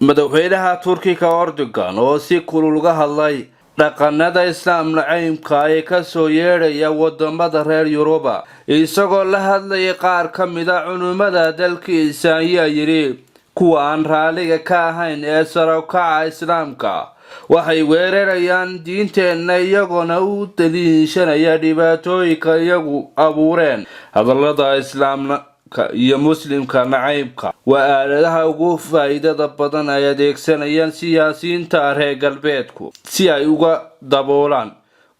madaxweynaha turkiga erdogan oo si kulul uga hadlay dhaqanada islaam nacaybka ee ka soo yeedhaya waddamada reer yuruba. Isagoo la hadlayay qaar ka mida culimada dalkiisa ayaa yidhi kuwa aan raaliga ka ahayn ee sarokaca islaamka waxay weerarayaan diinteenna iyagoona u daliishanaya dhibaatooyinka iyagu abuureen. Hadalada islaamka iyo muslimka nacaybka waa aaladaha ugu faa-iidada badan ay adeegsanayaan siyaasiyiinta reer galbeedku si ay uga daboolaan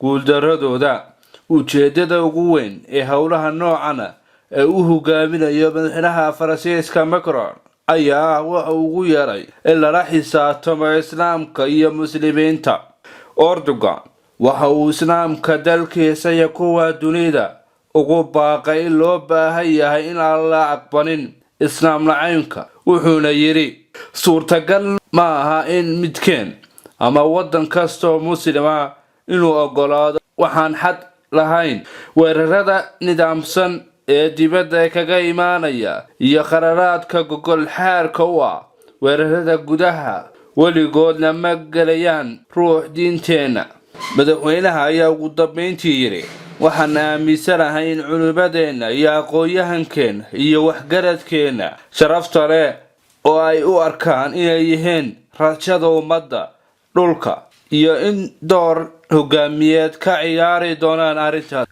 guuldaradooda. Ujeedada ugu weyn ee howlaha noocana ee u hogaaminayo madaxweynaha faransiiska macron ayaa ah waxa ugu yeeray in lala xisaabtamo islaamka iyo muslimiinta. Erdogan waxa uu islaamka dalkiisa iyo kuwa dunida ugu baaqay in loo baahan yahay in aan la aqbalin islaam nacaybka wuxuuna yidhi. Suurtagal ma aha in midkeen ama waddan kastoo muslima inuu ogolaado waxaan xad lahayn. Weerarada nidaamsan ee dibadda kaga imaanaya iyo qararaadka gogol xaarka u ah weerarada gudaha weligoodna ma gelayaan ruux diinteenna madaxweynaha ayaa ugu dambeyntii yidhi waxaan aaminsanahay in culimadeenna iyo aqoon-yahankeenna iyo waxgaradkeenna sharafta leh oo ay u arkaan inay yihiin rajada ummadda dhulka iyo in door hogaamiyeed ka ciyaari doonaan arrintaas